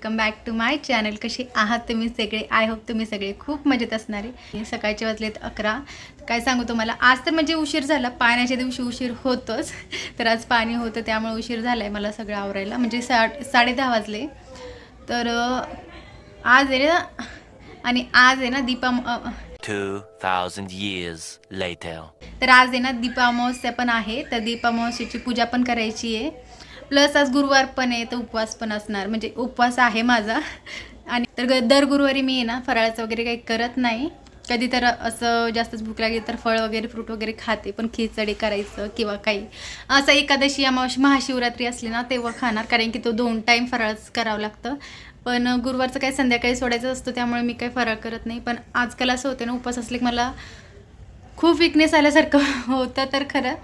Welcome back to my channel. कशी आहात तुम्ही सगळे? आय होप तुम्ही सगळे खूप मजेत असणारे सकाळचे वाजलेत अकरा. काय सांगू तुम्हाला? आज तर म्हणजे उशीर झाला. पाण्याच्या दिवशी उशीर होतोच. तर आज पाणी होतं त्यामुळे उशीर झाला आहे मला सगळं आवरायला. म्हणजे सा साडे दहा वाजले. तर आज आहे ना आणि आज आहे ना दीपा अं, 2,000 years later. तर आज आहे ना दीपा अमावस्या पण आहे. तर दीपा अमावस्येची पूजा पण करायची आहे. प्लस आज गुरुवार पण आहे तर उपवास पण असणार. म्हणजे उपवास आहे माझा. आणि तर ग- दर गुरुवारी मी ना फराळाचं वगैरे काही करत नाही. कधी तर असं जास्तच भूक लागली तर फळ वगैरे फ्रूट वगैरे खाते. पण खिचडी करायचं किंवा काही. असं एकादशी अमावशी महाशिवरात्री असली ना तेव्हा खाणार. कारण की तो दोन टाईम फराळच करावं लागतं. पण गुरुवारचं काही संध्याकाळी सोडायचं असतं त्यामुळे मी काही फराळ करत नाही. पण आजकाल असं होते ना उपवास असले की मला खूप विकनेस आल्यासारखं होतं तर खरं.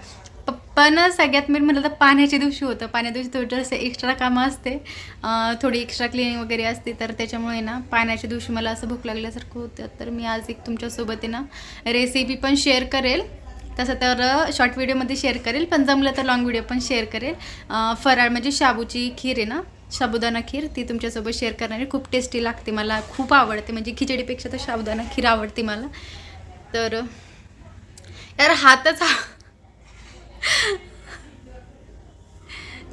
पण सगळ्यात मेन म्हणलं तर पाण्याच्या दिवशी होतं. पाण्या दिवशी थोडंसं एक्स्ट्रा कामं असते. थोडी एक्स्ट्रा क्लिनिंग वगैरे असते. तर त्याच्यामुळे ना पाण्याच्या दिवशी मला असं भूक लागल्यासारखं होतं. तर मी आज एक तुमच्यासोबत आहे ना रेसिपी पण शेअर करेल. तसं तर शॉर्ट व्हिडिओमध्ये शेअर करेल. पण जमलं तर लॉंग व्हिडिओ पण शेअर करेल. फराळ म्हणजे शाबूची खीर आहे ना साबुदाणा खीर ती तुमच्यासोबत शेअर करणारी खूप टेस्टी लागते मला. खूप आवडते. म्हणजे खिचडीपेक्षा तर साबुदाणा खीर आवडते मला. तर यार हातच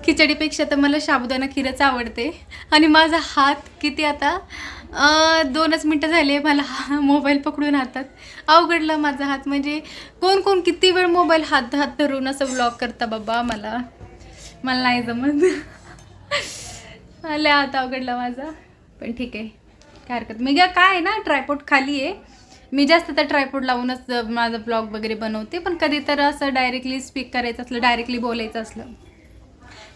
खिचडीपेक्षा तर मला साबुदाणा खीरच आवडते. आणि माझा हात किती आता दोनच मिनटं झाले मला हा मोबाईल पकडून हातात. अवघडला माझा हात. म्हणजे कोण कोण किती वेळ मोबाईल हात हात धरून असं ब्लॉग करता बाबा मला? मला नाही जमत. मला हात अवघडला माझा. पण ठीक आहे. काय हरकत मी काय आहे ना ट्रायपोर्ट खाली आहे. मी जास्त तर ट्रायपोर्ट लावूनच माझं ब्लॉग वगैरे बनवते पण कधी तर असं डायरेक्टली स्पीक करायचं असलं डायरेक्टली बोलायचं असलं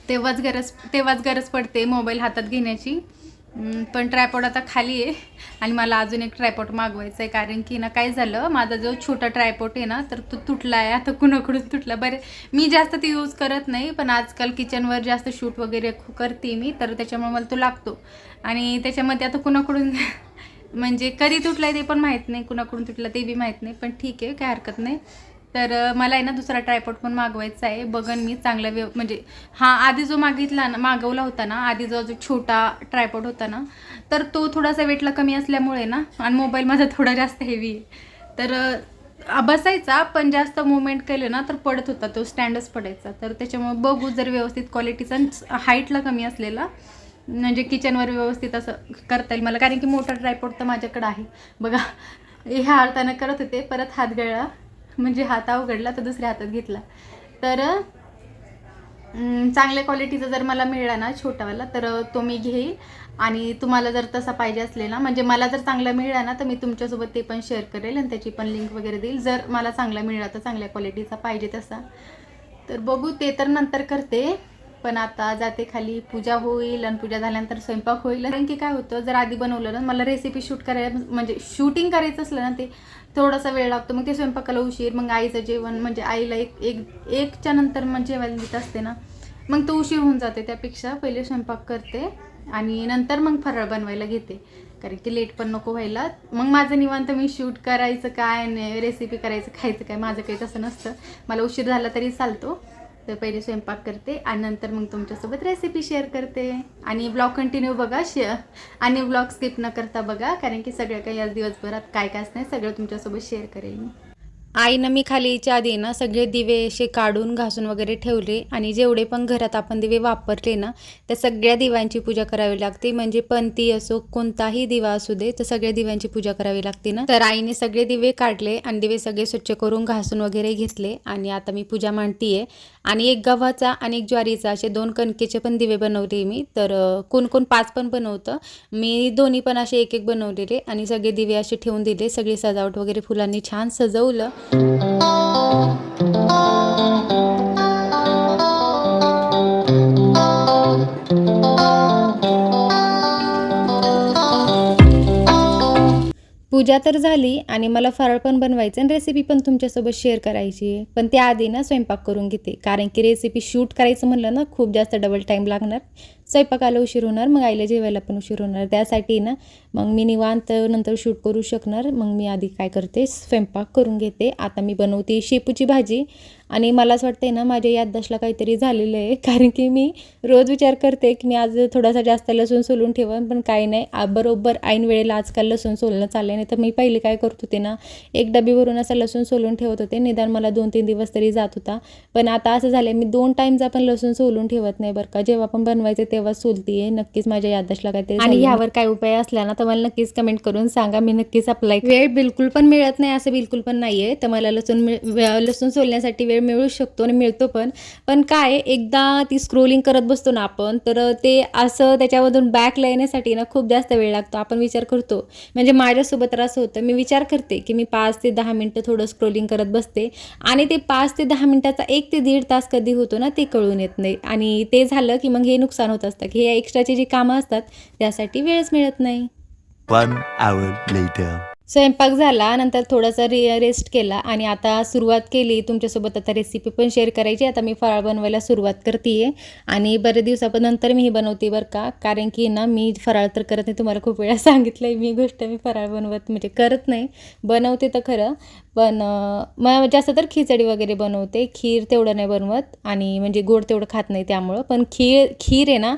तेव्हाच गरज तेव्हाच गरज पडते मोबाईल हातात घेण्याची. पण ट्रायपॉड आता खाली आहे आणि मला अजून एक ट्रायपॉड मागवायचं आहे कारण की ना काय झालं माझा जो छोटा ट्रायपॉट आहे ना तर तो तुटला आहे आता कुणाकडून तुटला? बरे मी जास्त ते यूज करत नाही पण आजकाल किचनवर जास्त शूट वगैरे करते मी तर त्याच्यामुळे मला तो लागतो. आणि त्याच्यामध्ये आता कुणाकडून म्हणजे कधी तुटलाय आहे ते पण माहीत नाही कुणाकडून तुटला ते बी माहीत नाही पण ठीक आहे काय हरकत नाही. तर मला आहे ना दुसरा ट्रायपॉड पण मागवायचा आहे. बघन मी चांगला व्यव म्हणजे हा आधी जो मागितला ना मागवला होता ना आधी जो जो छोटा ट्रायपॉट होता ना तर तो थोडासा वेटला कमी असल्यामुळे ना आणि मोबाईल माझा थोडा जास्त हेवी आहे. तर बसायचा पण जास्त मुवमेंट केलं ना तर पडत होता तो स्टँडच पडायचा. तर त्याच्यामुळे बघू जर व्यवस्थित क्वालिटीचा हाईटला कमी असलेला म्हणजे किचनवर व्यवस्थित असं करता येईल. मला कारण की मोठा ट्रायपॉड तर माझ्याकडे आहे. बघा ह्या हाताने करत होते परत हात गळला. म्हणजे हात अवघडला तर दुसऱ्या हातात घेतला. तर चांगल्या क्वालिटीचा जर मला मिळाला ना छोटावाला तर तो मी घेईल. आणि तुम्हाला जर तसा पाहिजे असलेला म्हणजे मला जर चांगला मिळाला ना तर मी तुमच्यासोबत ते पण शेअर करेल आणि त्याची पण लिंक वगैरे देईल. जर मला चांगला मिळाला तर चांगल्या क्वालिटीचा पाहिजे तसा. तर बघू ते तर नंतर करते. पण आता जाते खाली पूजा होईल आणि पूजा झाल्यानंतर स्वयंपाक होईल. कारण की काय होतं जर आधी बनवलं ना मला रेसिपी शूट करायला म्हणजे, म्हणजे शूटिंग करायचं असलं ना ते थोडासा वेळ लागतो. मग ते स्वयंपाकाला उशीर मग आईचं जेवण म्हणजे आईला एक एक एकच्या नंतर मग जेवायला देत असते ना मग तो उशीर होऊन जाते. त्यापेक्षा पहिले स्वयंपाक करते आणि नंतर मग फराळ बनवायला घेते. कारण की लेट पण नको व्हायला. मग माझं निवांत मी शूट करायचं काय रेसिपी करायचं खायचं काय माझं काही तसं नसतं. मला उशीर झाला तरी चालतो. तर पहिले स्वयंपाक करते आणि नंतर मग तुमच्यासोबत रेसिपी शेअर करते. आणि ब्लॉग कंटिन्यू बघा शेअर आणि ब्लॉग स्किप न करता बघा कारण की सगळं काही आज दिवसभरात काय काय नाही सगळं तुमच्यासोबत शेअर करेल मी आईनं मी खाली यायच्या आधी ना सगळे दिवे असे काढून घासून वगैरे ठेवले. आणि जेवढे पण घरात आपण दिवे वापरले ना त्या सगळ्या दिव्यांची पूजा करावी लागते. म्हणजे पंती असो कोणताही दिवा असू दे तर सगळ्या दिव्यांची पूजा करावी लागते ना. तर आईने सगळे दिवे काढले आणि दिवे सगळे स्वच्छ करून घासून वगैरे घेतले. आणि आता मी पूजा मांडतीये. आणि एक गव्हाचा आणि एक ज्वारीचा असे दोन कणकेचे पण दिवे बनवले मी. तर कोण कोण पाच पण बनवतं. मी दोन्ही पण असे एक एक बनवलेले आणि सगळे दिवे असे ठेवून दिले. सगळी सजावट वगैरे फुलांनी छान सजवलं. पूजा तर झाली आणि मला फराळ पण बनवायचं आणि रेसिपी पण तुमच्यासोबत शेअर करायची आहे. पण त्याआधी ना स्वयंपाक करून घेते. कारण की रेसिपी शूट करायचं म्हणलं ना खूप जास्त डबल टाईम लागणार. स्वयंपाकाला उशीर होणार मग आईला जेवायला पण उशीर होणार. त्यासाठी ना मग मी निवांत नंतर शूट करू शकणार. मग मी आधी काय करते स्वयंपाक करून घेते. आता मी बनवते शेपूची भाजी. आणि मला असं वाटतंय ना माझ्या याददाशला काहीतरी झालेलं आहे. कारण की मी रोज विचार करते की मी आज थोडासा जास्त लसूण सोलून ठेवन पण काही नाही. बरोबर ऐन वेळेला आजकाल लसूण सोलणं चाललं नाही तर मी पहिले काय करत होते ना एक डबीवरून असं लसूण सोलून ठेवत होते. निदान मला दोन तीन दिवस तरी जात होता. पण आता असं झालं मी दोन टाईमचा पण लसूण सोलून ठेवत नाही बरं का. जेव्हा पण बनवायचे तेव्हा सोलतीये. नक्कीच माझ्या याददाशला काहीतरी आणि. ह्यावर काय उपाय असला ना तर मला नक्कीच कमेंट करून सांगा. मी नक्कीच अप्लाय वेळ बिलकुल पण मिळत नाही असं बिलकुल पण नाही आहे तर मला लसूण लसूण सोलण्यासाठी वेळ मिळू शकतो आणि मिळतो पण. पण काय एकदा ती स्क्रोलिंग करत बसतो ना आपण तर ते असं त्याच्यामधून बॅकला येण्यासाठी ना खूप जास्त वेळ लागतो. आपण विचार करतो. म्हणजे माझ्यासोबत तर असं होतं मी विचार करते की मी पाच ते दहा मिनटं थोडं स्क्रोलिंग करत बसते. आणि ते पाच ते दहा मिनटाचा एक ते दीड तास कधी होतो ना ते कळून येत नाही. आणि ते झालं की मग हे नुकसान होत असतं की हे एक्स्ट्राची जी कामं असतात त्यासाठी वेळच मिळत नाही. One hour later. स्वयंपाक झाला नंतर थोडासा रे रेस्ट केला आणि आता सुरुवात केली. तुमच्यासोबत आता रेसिपी पण शेअर करायची आता मी फराळ बनवायला सुरुवात करते आहे आणि बऱ्याच दिवसानंतर मी ही बनवते बरं का. कारण की ना मी फराळ तर करत नाही. तुम्हाला खूप वेळा सांगितलं आहे मी गोष्ट मी फराळ बनवत म्हणजे करत नाही. बनवते तर खरं पण मग जास्त तर खिचडी वगैरे बनवते. खीर तेवढं नाही बनवत. आणि म्हणजे गोड तेवढं खात नाही त्यामुळं. पण खीर खीर आहे ना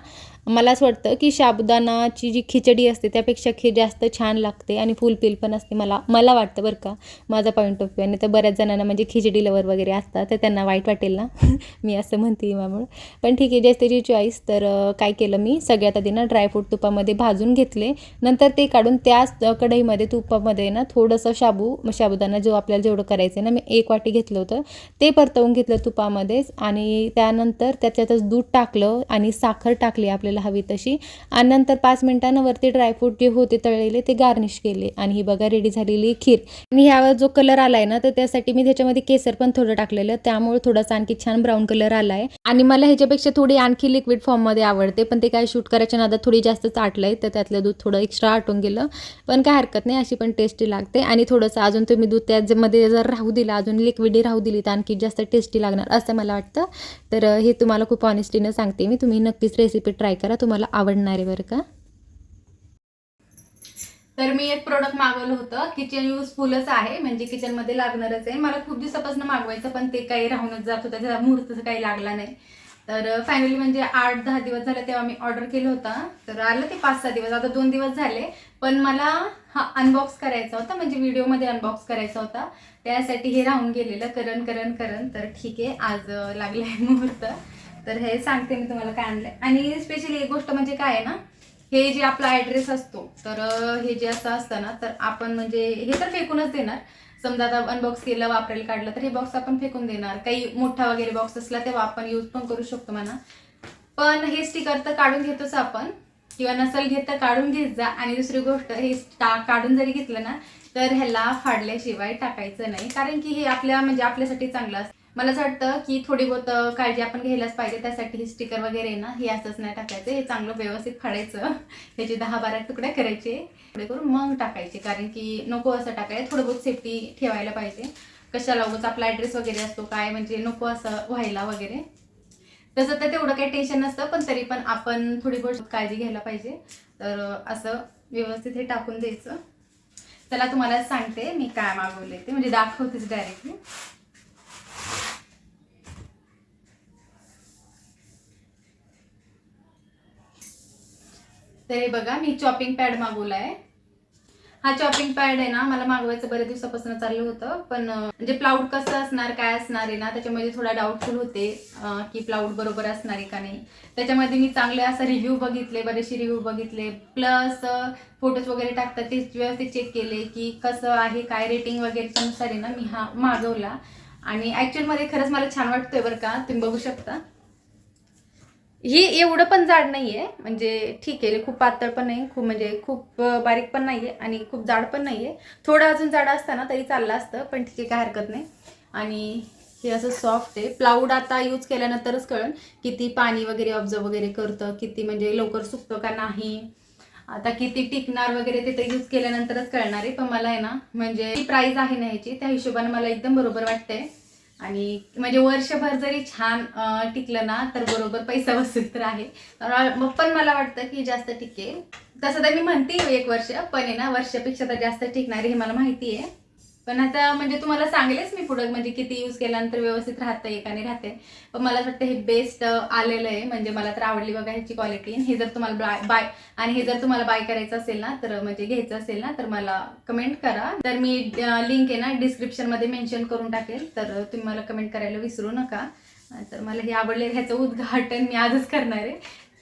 मला असं वाटतं की साबुदाणाची जी खिचडी असते त्यापेक्षा खीर जास्त छान लागते आणि फुलफिल पण असते मला. मला वाटतं बरं का माझा पॉईंट ऑफ व्ह्यू आणि तर बऱ्याच जणांना म्हणजे खिचडी लवर वगैरे असतात तर त्यांना वाईट वाटेल ना. मी असं म्हणते त्यामुळं पण ठीक आहे जे त्याची चॉईस तर काय केलं मी? सगळ्यात आधी ना ड्रायफ्रूट तुपामध्ये भाजून घेतले. नंतर ते काढून त्याच कढईमध्ये तुपामध्ये ना थोडंसं शाबू म साबुदाणा जो आपल्याला जेवढं करायचं आहे ना मी एक वाटी घेतलं होतं. ते परतवून घेतलं तुपामध्येच आणि त्यानंतर त्याच्यातच दूध टाकलं आणि साखर टाकली आपल्या आपल्याला हवी तशी. आणि नंतर पाच मिनिटांनं वरती ड्रायफ्रूट जे होते तळलेले ते गार्निश केले. आणि ही बघा रेडी झालेली खीर. आणि ह्यावर जो कलर आला आहे ना तर त्यासाठी मी त्याच्यामध्ये केसर पण थोडं टाकलेलं. त्यामुळे थोडासा आणखी छान ब्राऊन कलर आला आहे आणि मला ह्याच्यापेक्षा थोडी आणखी लिक्विड फॉर्ममध्ये आवडते पण ते काय शूट करायच्या नादात थोडी जास्त चाटलं आहे तर त्यातलं दूध थोडं एक्स्ट्रा आटून गेलं. पण काय हरकत नाही अशी पण टेस्टी लागते. आणि थोडंसं अजून तुम्ही दूध त्यामध्ये जर राहू दिलं अजून लिक्विडी राहू दिली तर आणखी जास्त टेस्टी लागणार असं मला वाटतं. तर हे तुम्हाला खूप ऑनेस्टीनं सांगते मी. तुम्ही नक्कीच रेसिपी ट्राय करा तुम्हाला आवडणार आहे बरं का? तर मी एक प्रोडक्ट मागवलं होतं. किचन युजफुलच आहे. म्हणजे किचनमध्ये लागणारच आहे. मला खूप दिवसापासून मागवायचं पण ते काही राहूनच जात होतं. त्याचा मुहूर्त काही लागला नाही. तर फायनली म्हणजे आठ दहा दिवस झाले तेव्हा मी ऑर्डर केलं होतं. तर आलं ते पाच सहा दिवस. आता दोन दिवस झाले. पण मला हा अनबॉक्स करायचा होता. म्हणजे व्हिडिओमध्ये अनबॉक्स करायचा होता. त्यासाठी हे राहून गेलेलं. करण करण करण. तर ठीक आहे. आज लागलं आहे मुहूर्त. तर हे सांगते मी तुम्हाला काय आणलंय. आणि स्पेशली एक गोष्ट म्हणजे काय आहे ना हे जे आपला ॲड्रेस असतो तर हे जे असं असतं ना तर आपण म्हणजे हे तर फेकूनच देणार. समजा आता अनबॉक्स केलं वापरायला काढलं तर हे बॉक्स आपण फेकून देणार. काही मोठा वगैरे बॉक्स असला तेव्हा आपण यूज पण करू शकतो म्हणा. पण हे स्टिकर तर काढून घेतोच आपण. किंवा नसेल घेत तर काढून घेत जा. आणि दुसरी गोष्ट हे टा काढून जरी घेतलं ना तर ह्याला फाडल्याशिवाय टाकायचं नाही. कारण की हे आपल्या म्हणजे आपल्यासाठी चांगलं असतं. मला असं वाटतं की थोडी बहुत काळजी आपण घ्यायलाच पाहिजे. त्यासाठी हे स्टिकर वगैरे आहे ना हे असंच नाही टाकायचं. हे चांगलं व्यवस्थित फाडायचं. ह्याचे दहा बारा तुकड्या करायचे. थोडे करून मग टाकायचे. कारण की नको असं टाकायला. थोडं बहुत सेफ्टी ठेवायला पाहिजे. कशाला उगाच आपला ॲड्रेस वगैरे असतो काय? म्हणजे नको असं व्हायला वगैरे. तसं तर तेवढं काही टेन्शन नसतं. पण तरी पण आपण थोडी बहुत काळजी घ्यायला पाहिजे. तर असं व्यवस्थित हे टाकून द्यायचं. चला तुम्हाला सांगते मी काय मागवले ते. म्हणजे दाखवतेच डायरेक्टली तर हे बघा मी चॉपिंग पॅड मागवला आहे हा चॉपिंग पॅड आहे ना मला मागवायचं बऱ्याच दिवसापासून चाललं होतं पण म्हणजे प्लाऊड कसं असणार काय असणार आहे ना त्याच्यामध्ये थोडा डाऊटफुल होते की प्लाऊड बरोबर असणार आहे का नाही. त्याच्यामध्ये मी चांगले असं रिव्ह्यू बघितले बरेचसे रिव्ह्यू बघितले प्लस फोटोज वगैरे टाकतात ते व्यवस्थित चेक केले की कसं आहे काय रेटिंग वगैरे आहे ना मी हा मागवला. आणि ॲक्च्युअलमध्ये खरंच मला छान वाटतोय बरं का तुम्ही बघू शकता. ही एवढं पण जाड नाही आहे म्हणजे ठीक आहे खूप पातळ पण नाही खूप म्हणजे खूप बारीक पण नाही आहे आणि खूप जाड पण नाही आहे थोडं अजून जाड असतं ना तरी चाललं असतं पण ठीक आहे काय हरकत नाही. आणि हे असं सॉफ्ट आहे. प्लाऊड आता यूज केल्यानंतरच कळेल किती पाणी वगैरे ऑब्झर्व वगैरे करतं किती म्हणजे लवकर सुकतं का नाही. आता किती टिकणार वगैरे ते तर यूज केल्यानंतरच कळणार आहे पण मला आहे ना म्हणजे जी प्राईस आहे ना ह्याची त्या हिशोबाने मला एकदम बरोबर वाटतंय. आणि म्हणजे वर्षभर जरी छान टिकलं ना तर बरोबर पैसा वसूल तर आहे. मग पण मला वाटतं की जास्त टिकेल. तसं तर मी म्हणते एक वर्ष पण आहे ना वर्षापेक्षा तर जास्त टिकणार हे मला माहिती आहे पण आता म्हणजे तुम्हाला सांगेलच मी पुढं म्हणजे किती यूज केल्यानंतर व्यवस्थित राहतं का नाही राहते पण मला असं वाटतं हे बेस्ट आलेलं आहे. म्हणजे मला तर आवडली बघा ह्याची क्वालिटी हे जर तुम्हाला बाय बाय आणि हे जर तुम्हाला बाय करायचं असेल ना तर म्हणजे घ्यायचं असेल ना तर मला कमेंट करा. तर मी लिंक आहे ना डिस्क्रिप्शनमध्ये मेन्शन करून टाकेल. तर तुम्ही मला कमेंट करायला विसरू नका. तर मला हे आवडले ह्याचं उद्घाटन मी आजच करणार आहे.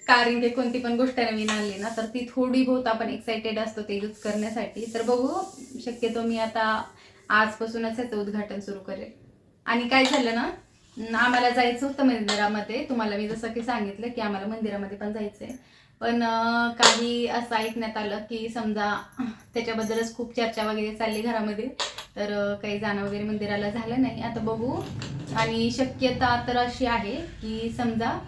कारण की कोणती पण गोष्ट नवीन आली ना तर ती थोडी बहुत आपण एक्साइटेड असतो ते यूज करण्यासाठी. तर बघू शक्यतो मी आता आजपासूनच ह्याचं उद्घाटन सुरू करेल. आणि काय झालं ना आम्हाला जायचं होतं मंदिरामध्ये. तुम्हाला मी जसं की सांगितलं की आम्हाला मंदिरामध्ये पण जायचं आहे पण काही असं ऐकण्यात आलं की समजा त्याच्याबद्दलच खूप चर्चा वगैरे चालली घरामध्ये. तर काही जाणं वगैरे मंदिराला झालं नाही. आता बघू. आणि शक्यता तर अशी आहे की समजा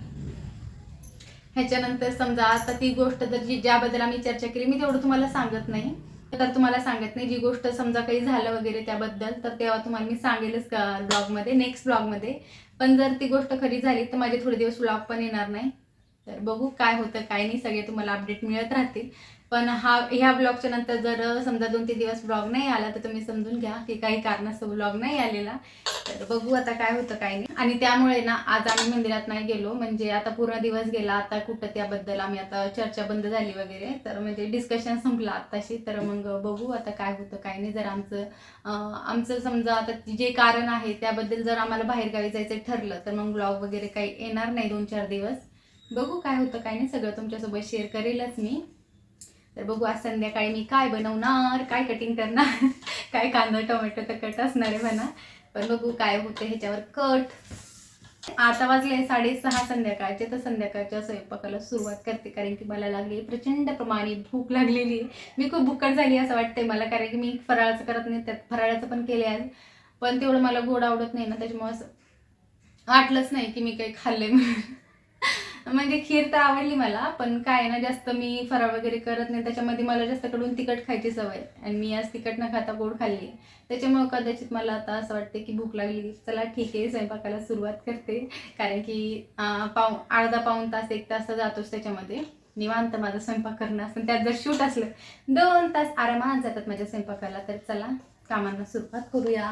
ह्याच्यानंतर समजा आता ती गोष्ट जर जी ज्याबद्दल आम्ही चर्चा केली मी तेवढं तुम्हाला सांगत नाही. तर तुम्हाला सांगत नाही जी गोष्ट समजा काही झालं वगैरे त्याबद्दल तर तेव्हा तुम्हाला मी सांगेलच ब्लॉगमध्ये नेक्स्ट ब्लॉगमध्ये. पण जर ती गोष्ट खरी झाली तर माझे थोडे दिवस ब्लॉग पण येणार नाही. तर बघू काय होतं काय नाही सगळे तुम्हाला अपडेट मिळत राहतील. पण हा ह्या ब्लॉगच्या नंतर जर समजा दोन तीन दिवस ब्लॉग नाही आला तर तुम्ही समजून घ्या की काही कारणास्तव ब्लॉग नाही आलेला. तर बघू आता काय होतं काय नाही. आणि त्यामुळे ना आज आम्ही मंदिरात नाही गेलो. म्हणजे आता पूर्ण दिवस गेला आता कुठं त्याबद्दल आम्ही आता चर्चा बंद झाली वगैरे. तर म्हणजे डिस्कशन संपलं आत्ताशी. तर मग बघू आता काय होतं काय नाही. जर आमचं आमचं समजा आता जे कारण आहे त्याबद्दल जर आम्हाला बाहेरगावी जायचं ठरलं तर मग ब्लॉग वगैरे काही येणार नाही दोन चार दिवस. बघू काय होतं काय नाही. सगळं तुमच्यासोबत शेअर करेलच मी. तर बघू आज संध्याकाळी मी काय बनवणार काय कटिंग करणार काय कांदा टोमॅटो तर कट असणार आहे म्हणा. पण बघू काय होते ह्याच्यावर कट आता वाजले साडेसहा संध्याकाळचे तर संध्याकाळच्या स्वयंपाकाला सुरुवात करते कारण की मला लागली प्रचंड प्रमाणे भूक लागलेली आहे. मी खूप भुकट झाली असं वाटतंय मला कारण की मी फराळाचं करत नाही त्यात फराळाचं पण केले आज. पण तेवढं मला गोड आवडत नाही ना त्याच्यामुळे असं वाटलंच नाही की मी काही खाल्लंय म्हणून. म्हणजे खीर तर आवडली मला पण काय ना जास्त मी फराळ वगैरे करत नाही. त्याच्यामध्ये मला जास्त कडून तिखट खायची सवय आणि मी आज तिखट न खाता गोड खाल्ली. त्याच्यामुळे कदाचित मला आता असं वाटते की भूक लागली चला ठीक आहे स्वयंपाकाला सुरुवात करते. कारण की पाऊ अर्धा पाऊण तास एक तास जातोच त्याच्यामध्ये. निवांत माझा स्वयंपाक करणं असतं. त्यात जर शूट असलं दोन तास आरामात जातात माझ्या स्वयंपाकाला. तर चला कामांना सुरुवात करूया.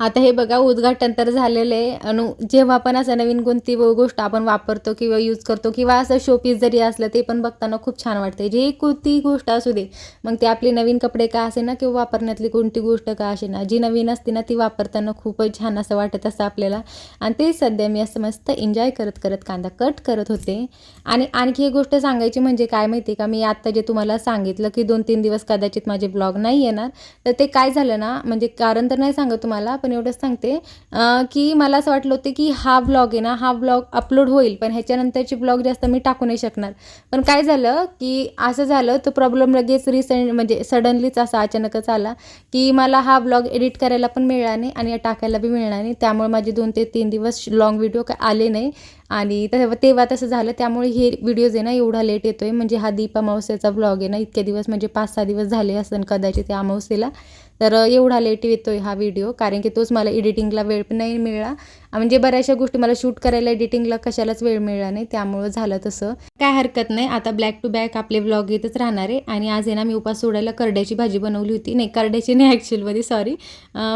आता हे बघा उद्घाटन तर झालेलं आहे. आणि जेव्हा पण असं नवीन कोणती गोष्ट आपण वापरतो किंवा यूज करतो किंवा असं शोपीस जरी असलं ते पण बघताना खूप छान वाटते जे कोणती गोष्ट असू दे मग ते आपली नवीन कपडे का असे ना किंवा वापरण्यातली कोणती गोष्ट का असे ना जी नवीन असते ना ती वापरताना खूपच छान असं वाटत असतं आपल्याला. आणि ते सध्या मी असं मस्त एन्जॉय करत करत कांदा कट करत होते. आणि आणखी एक गोष्ट सांगायची म्हणजे काय माहिती का? मी आत्ता जे तुम्हाला सांगितलं की दोन तीन दिवस कदाचित माझे ब्लॉग नाही येणार तर ते काय झालं ना म्हणजे कारण तर नाही सांगत तुम्हाला पण एवढंच सांगते. की मला असं वाटलं होतं की हा ब्लॉग आहे ना हा ब्लॉग अपलोड होईल पण ह्याच्यानंतरची ब्लॉग जास्त मी टाकू नाही शकणार. पण काय झालं की असं झालं तो प्रॉब्लेम लगेच रिसेंट म्हणजे सडनलीच असा अचानकच आला की मला हा ब्लॉग एडिट करायला पण मिळणार नाही आणि टाकायला बी मिळणार नाही. त्यामुळे माझे दोन ते तीन दिवस लॉंग व्हिडिओ काय आले नाही. आणि तेव्हा तेव्हा तसं झालं. त्यामुळे हे व्हिडिओज आहे ना एवढा लेट येतो आहे म्हणजे हा दीप अमावस्याचा ब्लॉग आहे ना इतके दिवस म्हणजे पाच सहा दिवस झाले असं कदाचित त्या अमावस्येला तर एवढा लेट येतो आहे हा व्हिडिओ कारण की तोच मला एडिटिंगला वेळ पण नाही मिळाला. म्हणजे बऱ्याचशा गोष्टी मला शूट करायला एडिटिंगला कशालाच वेळ मिळाला नाही त्यामुळं झालं तसं. काय हरकत नाही आता ब्लॅक टू बॅक आपले ब्लॉग येतच राहणार आहे. आणि आज आहे ना मी उपास सोडायला करड्याची भाजी बनवली होती. नाही करड्याची नाही ॲक्च्युअलमध्ये सॉरी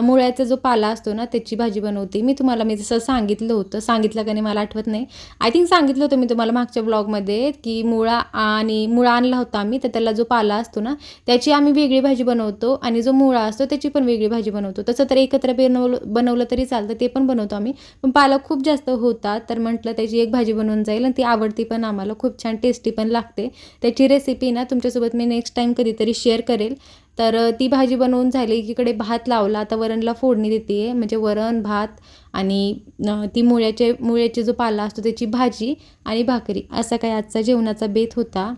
मुळ्याचा जो पाला असतो ना त्याची भाजी बनवते. मी तुम्हाला मी जसं सांगितलं होतं सांगितलं का नाही मला आठवत नाही. आय थिंक सांगितलं होतं मी तुम्हाला मागच्या ब्लॉगमध्ये की मुळा आणि मुळा आणला होता आम्ही तर त्याला जो पाला असतो ना त्याची आम्ही वेगळी भाजी बनवतो. आणि जो मुळा असतो त्याची पण वेगळी भाजी बनवतो. तसं तर एकत्र बनवलं बनवलं तरी चालतं ते पण बनवतो आम्ही. पण पालक खूप जास्त होता तर म्हटलं त्याची एक भाजी बनवून जाईल आणि ती आवडती पण आम्हाला खूप छान टेस्टी पण लागते. त्याची रेसिपी ना तुमच्यासोबत मी नेक्स्ट टाईम कधीतरी शेअर करेल. तर ती भाजी बनवून झाली एकीकडे भात लावला आता वरणला फोडणी देते आहे म्हणजे वरण भात आणि ती मुळ्याचे मुळ्याचे जो पाला असतो त्याची भाजी आणि भाकरी असा काय आजचा जेवणाचा बेत होता.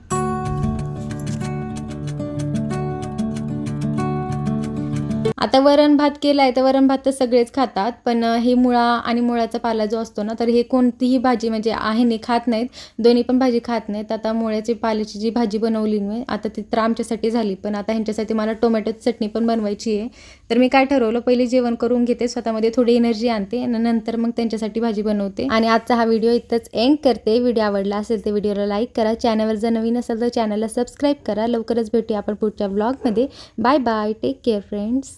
आता वरण भात केलाय तर वरण भात तर सगळेच खातात पण हे मुळा आणि मुळाचा पाला जो असतो ना तर हे कोणतीही भाजी म्हणजे आहे नाही खात नाहीत. दोन्ही पण भाजी खात नाहीत. आता मुळ्याची पाल्याची जी भाजी बनवली मी आता ती तर आमच्यासाठी झाली पण आता ह्यांच्यासाठी मला टोमॅटोची चटणी पण बनवायची आहे. तर मी काय ठरवलं पहिले जेवण करून घेते स्वतःमध्ये थोडी एनर्जी आणते आणि नंतर मग त्यांच्यासाठी भाजी बनवते. आणि आजचा हा व्हिडिओ इथंच एंड करते. व्हिडिओ आवडला असेल तर व्हिडिओला लाईक करा. चॅनलवर जर नवीन असेल तर चॅनलला सबस्क्राईब करा. लवकरच भेटूया आपण पुढच्या ब्लॉगमध्ये bye bye. Take care friends.